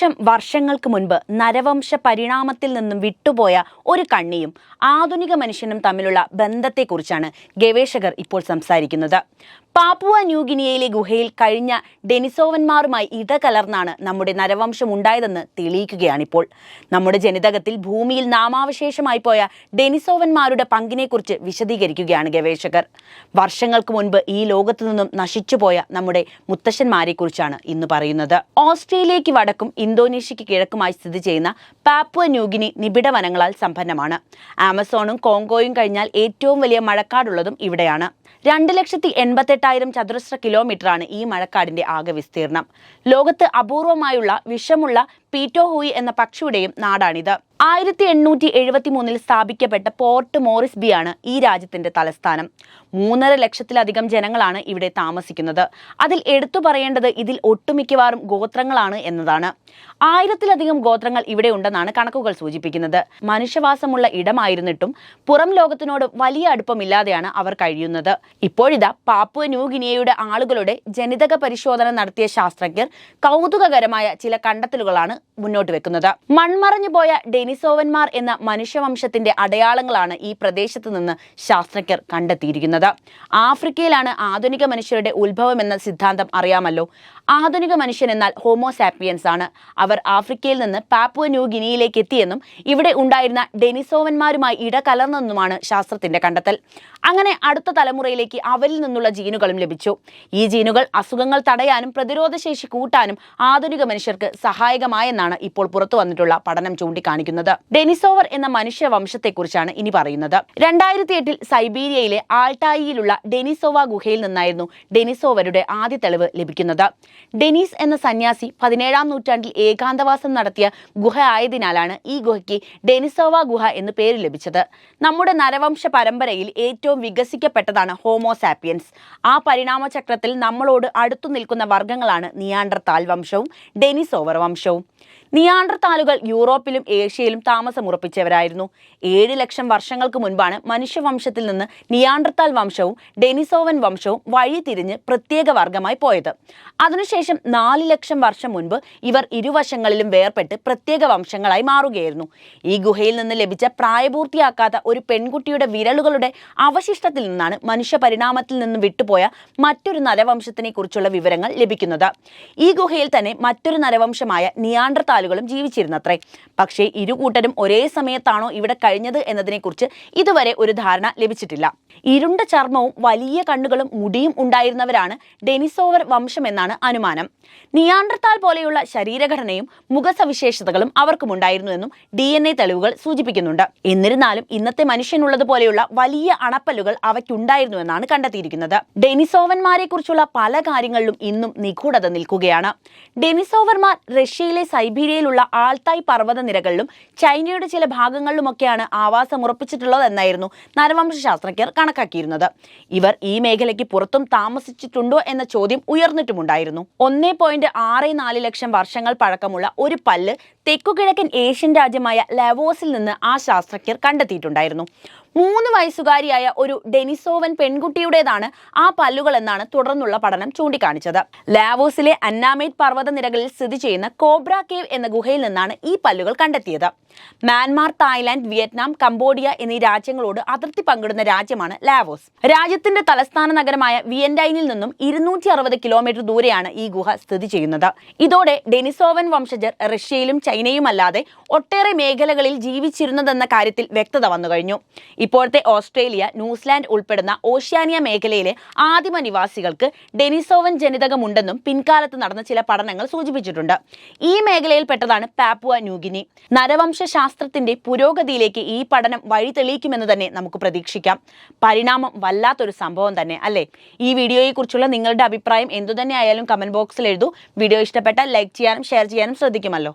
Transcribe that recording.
ലക്ഷം വർഷങ്ങൾക്ക് മുൻപ് നരവംശ പരിണാമത്തിൽ നിന്നും വിട്ടുപോയ ഒരു കണ്ണിയും ആധുനിക മനുഷ്യനും തമ്മിലുള്ള ബന്ധത്തെക്കുറിച്ചാണ് ഗവേഷകർ ഇപ്പോൾ സംസാരിക്കുന്നത്. പാപ്പുവ ന്യൂഗിനിയയിലെ ഗുഹയിൽ കഴിഞ്ഞ ഡെനിസോവന്മാരുമായി ഇടകലർന്നാണ് നമ്മുടെ നരവംശം ഉണ്ടായതെന്ന് തെളിയിക്കുകയാണിപ്പോൾ. നമ്മുടെ ജനിതകത്തിൽ ഭൂമിയിൽ നാമാവശേഷമായി പോയ ഡെനിസോവന്മാരുടെ പങ്കിനെക്കുറിച്ച് വിശദീകരിക്കുകയാണ് ഗവേഷകർ. വർഷങ്ങൾക്ക് മുൻപ് ഈ ലോകത്തു നിന്നും നശിച്ചുപോയ നമ്മുടെ മുത്തശ്ശന്മാരെക്കുറിച്ചാണ് ഇന്ന് പറയുന്നത്. ഓസ്ട്രേലിയയ്ക്ക് വടക്കും ഇന്തോനേഷ്യയ്ക്ക് കിഴക്കുമായി സ്ഥിതി ചെയ്യുന്ന പാപ്പുവ ന്യൂഗിനി നിബിഡ വനങ്ങളാൽ സമ്പന്നമാണ്. ആമസോണും കോങ്കോയും കഴിഞ്ഞാൽ ഏറ്റവും വലിയ മഴക്കാടുള്ളതും ഇവിടെയാണ്. രണ്ട് ലക്ഷത്തി എൺപത്തെട്ടായിരം ചതുരശ്ര കിലോമീറ്ററാണ് ഈ മഴക്കാടിന്റെ ആകെ വിസ്തീർണം. ലോകത്ത് അപൂർവമായുള്ള വിഷമുള്ള പീറ്റോഹൂയി എന്ന പക്ഷിയുടെയും നാടാണിത്. ആയിരത്തി എണ്ണൂറ്റി എഴുപത്തി മൂന്നിൽ സ്ഥാപിക്കപ്പെട്ട പോർട്ട് മോറിസ്ബിയാണ് ഈ രാജ്യത്തിന്റെ തലസ്ഥാനം. മൂന്നര ലക്ഷത്തിലധികം ജനങ്ങളാണ് ഇവിടെ താമസിക്കുന്നത്. അതിൽ എടുത്തു പറയേണ്ടത് ഇതിൽ ഒട്ടുമിക്കവാറും ഗോത്രങ്ങളാണ് എന്നതാണ്. ആയിരത്തിലധികം ഗോത്രങ്ങൾ ഇവിടെ ഉണ്ടെന്നാണ് കണക്കുകൾ സൂചിപ്പിക്കുന്നത്. മനുഷ്യവാസമുള്ള ഇടമായിരുന്നിട്ടും പുറം ലോകത്തിനോട് വലിയ അടുപ്പമില്ലാതെയാണ് അവർ കഴിയുന്നത്. ഇപ്പോഴിതാ പാപ്പുവ ന്യൂഗിനിയയുടെ ആളുകളുടെ ജനിതക പരിശോധന നടത്തിയ ശാസ്ത്രജ്ഞർ കൗതുകകരമായ ചില കണ്ടെത്തലുകളാണ് മുന്നോട്ട് വെക്കുന്നത്. മൺമറഞ്ഞു പോയ ഡെനിസോവന്മാർ എന്ന മനുഷ്യവംശത്തിന്റെ അടയാളങ്ങളാണ് ഈ പ്രദേശത്ത് നിന്ന് ശാസ്ത്രജ്ഞർ കണ്ടെത്തിയിരിക്കുന്നത്. ആഫ്രിക്കയിലാണ് ആധുനിക മനുഷ്യരുടെ ഉത്ഭവം എന്ന സിദ്ധാന്തം അറിയാമല്ലോ. ആധുനിക മനുഷ്യൻ എന്നാൽ ഹോമോസാപ്പിയൻസ് ആണ്. അവർ ആഫ്രിക്കയിൽ നിന്ന് പാപ്പുവ ന്യൂ ഗിനിയിലേക്ക് എത്തിയെന്നും ഇവിടെ ഉണ്ടായിരുന്ന ഡെനിസോവന്മാരുമായി ഇടകലർന്നെന്നുമാണ് ശാസ്ത്രത്തിന്റെ കണ്ടെത്തൽ. അങ്ങനെ അടുത്ത തലമുറയിലേക്ക് അവരിൽ നിന്നുള്ള ജീനുകളും ലഭിച്ചു. ഈ ജീനുകൾ അസുഖങ്ങൾ തടയാനും പ്രതിരോധശേഷി കൂട്ടാനും ആധുനിക മനുഷ്യർക്ക് സഹായകമായെന്നാണ് ഇപ്പോൾ പുറത്തു വന്നിട്ടുള്ള പഠനം ചൂണ്ടിക്കാണിക്കുന്നത്. ഡെനിസോവർ എന്ന മനുഷ്യ വംശത്തെക്കുറിച്ചാണ് ഇനി പറയുന്നത്. രണ്ടായിരത്തി എട്ടിൽ സൈബീരിയയിലെ ആൾട്ടായിയിലുള്ള ഡെനിസോവ ഗുഹയിൽ നിന്നായിരുന്നു ഡെനിസോവരുടെ ആദ്യ തെളിവ് ലഭിക്കുന്നത്. ഡെനീസ് എന്ന സന്യാസി പതിനേഴാം നൂറ്റാണ്ടിൽ ഏകാന്തവാസം നടത്തിയ ഗുഹ ആയതിനാലാണ് ഈ ഗുഹയ്ക്ക് ഡെനിസോവ ഗുഹ എന്ന് പേര് ലഭിച്ചത്. നമ്മുടെ നരവംശ പരമ്പരയിൽ ഏറ്റവും വികസിക്കപ്പെട്ടതാണ് ഹോമോസാപ്പിയൻസ് ആ പരിണാമ ചക്രത്തിൽ നമ്മളോട് അടുത്തു നിൽക്കുന്ന വർഗങ്ങളാണ് നിയാണ്ടർതാൽ വംശവും ഡെനിസോവർ വംശവും. നിയാണ്ടർതാലുകൾ യൂറോപ്പിലും ഏഷ്യയിലും താമസമുറപ്പിച്ചവരായിരുന്നു. ഏഴ് ലക്ഷം വർഷങ്ങൾക്ക് മുൻപാണ് മനുഷ്യവംശത്തിൽ നിന്ന് നിയാണ്ടർത്താൽ വംശവും ഡെനിസോവൻ വംശവും വഴിതിരിഞ്ഞ് പ്രത്യേക വർഗമായി പോയത്. അതിനുശേഷം നാല് ലക്ഷം വർഷം മുൻപ് ഇവർ ഇരുവശങ്ങളിലും വേർപെട്ട് പ്രത്യേക വംശങ്ങളായി മാറുകയായിരുന്നു. ഈ ഗുഹയിൽ നിന്ന് ലഭിച്ച പ്രായപൂർത്തിയാക്കാത്ത ഒരു പെൺകുട്ടിയുടെ വിരലുകളുടെ അവശിഷ്ടത്തിൽ നിന്നാണ് മനുഷ്യ പരിണാമത്തിൽ നിന്ന് വിട്ടുപോയ മറ്റൊരു നരവംശത്തിനെ കുറിച്ചുള്ള വിവരങ്ങൾ ലഭിക്കുന്നത്. ഈ ഗുഹയിൽ തന്നെ മറ്റൊരു നരവംശമായ നിയാണ്ടർതാലുകളും ജീവിച്ചിരുന്നത്രേ. പക്ഷേ ഇരു കൂട്ടരും ഒരേ സമയത്താണോ ഇവിടെ കഴിഞ്ഞത് എന്നതിനെക്കുറിച്ച് ഇതുവരെ ഒരു ധാരണ ലഭിച്ചിട്ടില്ല. ഇരുണ്ട ചർമ്മവും വലിയ കണ്ണുകളും മുടിയും ഉണ്ടായിരുന്നവരാണ് ഡെനിസോവർ വംശമെന്നാണ് അനുമാനം. നിയാണ്ടർത്താൽ പോലെയുള്ള ശരീരഘടനയും മുഖസവിശേഷതകളും അവർക്കുമുണ്ടായിരുന്നുവെന്നും ഡി എൻ എ തെളിവുകൾ സൂചിപ്പിക്കുന്നുണ്ട്. എന്നിരുന്നാലും ഇന്നത്തെ മനുഷ്യനുള്ളതുപോലെയുള്ള വലിയ അണപ്പല്ലുകൾ അവയ്ക്കുണ്ടായിരുന്നുവെന്നാണ് കണ്ടെത്തിയിരിക്കുന്നത്. ഡെനിസോവന്മാരെ കുറിച്ചുള്ള പല കാര്യങ്ങളിലും ഇന്നും നിഗൂഢത നിൽക്കുകയാണ്. ഡെനിസോവർമാർ റഷ്യയിലെ സൈബീരിയയിലുള്ള ആൾത്തായ് പർവത നിരകളിലും ചൈനയുടെ ചില ഭാഗങ്ങളിലുമൊക്കെയാണ് ആവാസം ഉറപ്പിച്ചിട്ടുള്ളതെന്നായിരുന്നു നരവംശ ശാസ്ത്രജ്ഞർ കണക്കാക്കിയിരുന്നത്. ഇവർ ഈ മേഖലയ്ക്ക് പുറത്തും താമസിച്ചിട്ടുണ്ടോ എന്ന ചോദ്യം ഉയർന്നിട്ടുമുണ്ടായിരുന്നു. ഒന്നേ പോയിന്റ് ആറ് നാല് ലക്ഷം വർഷങ്ങൾ പഴക്കമുള്ള ഒരു പല്ല് തെക്കുകിഴക്കൻ ഏഷ്യൻ രാജ്യമായ ലവോസിൽ നിന്ന് ആ ശാസ്ത്രജ്ഞർ കണ്ടെത്തിയിട്ടുണ്ടായിരുന്നു. മൂന്ന് വയസ്സുകാരിയായ ഒരു ഡെനിസോവൻ പെൺകുട്ടിയുടേതാണ് ആ പല്ലുകൾ എന്നാണ് തുടർന്നുള്ള പഠനം ചൂണ്ടിക്കാണിച്ചത്. ലാവോസിലെ അന്നാമേറ്റ് പർവത നിരകളിൽ സ്ഥിതി ചെയ്യുന്ന കോബ്ര കേവ് എന്ന ഗുഹയിൽ നിന്നാണ് ഈ പല്ലുകൾ കണ്ടെത്തിയത്. മ്യാൻമാർ തായ്ലാന്റ് വിയറ്റ്നാം കംബോഡിയ എന്നീ രാജ്യങ്ങളോട് അതിർത്തി പങ്കിടുന്ന രാജ്യമാണ് ലാവോസ്. രാജ്യത്തിന്റെ തലസ്ഥാന നഗരമായ വിയൻഡൈനിൽ നിന്നും ഇരുന്നൂറ്റി അറുപത് കിലോമീറ്റർ ദൂരെയാണ് ഈ ഗുഹ സ്ഥിതി ചെയ്യുന്നത്. ഇതോടെ ഡെനിസോവൻ വംശജർ റഷ്യയിലും ചൈനയുമല്ലാതെ ഒട്ടേറെ മേഖലകളിൽ ജീവിച്ചിരുന്നതെന്ന കാര്യത്തിൽ വ്യക്തത വന്നു കഴിഞ്ഞു ഇപ്പോഴത്തെ ഓസ്ട്രേലിയ ന്യൂസിലാൻഡ് ഉൾപ്പെടുന്ന ഓഷ്യാനിയ മേഖലയിലെ ആദിമ നിവാസികൾക്ക് ഡെനിസോവൻ ജനിതകമുണ്ടെന്നും പിൻകാലത്ത് നടന്ന ചില പഠനങ്ങൾ സൂചിപ്പിച്ചിട്ടുണ്ട്. ഈ മേഖലയിൽപ്പെട്ടതാണ് പാപ്പുവ ന്യൂഗിനി. നരവംശ ശാസ്ത്രത്തിന്റെ പുരോഗതിയിലേക്ക് ഈ പഠനം വഴി തെളിയിക്കുമെന്ന് തന്നെ നമുക്ക് പ്രതീക്ഷിക്കാം. പരിണാമം വല്ലാത്തൊരു സംഭവം തന്നെ അല്ലേ? ഈ വീഡിയോയെക്കുറിച്ചുള്ള നിങ്ങളുടെ അഭിപ്രായം എന്തുതന്നെ ആയാലും കമന്റ് ബോക്സിൽ എഴുതൂ. വീഡിയോ ഇഷ്ടപ്പെട്ടാൽ ലൈക്ക് ചെയ്യാനും ഷെയർ ചെയ്യാനും ശ്രദ്ധിക്കുമല്ലോ.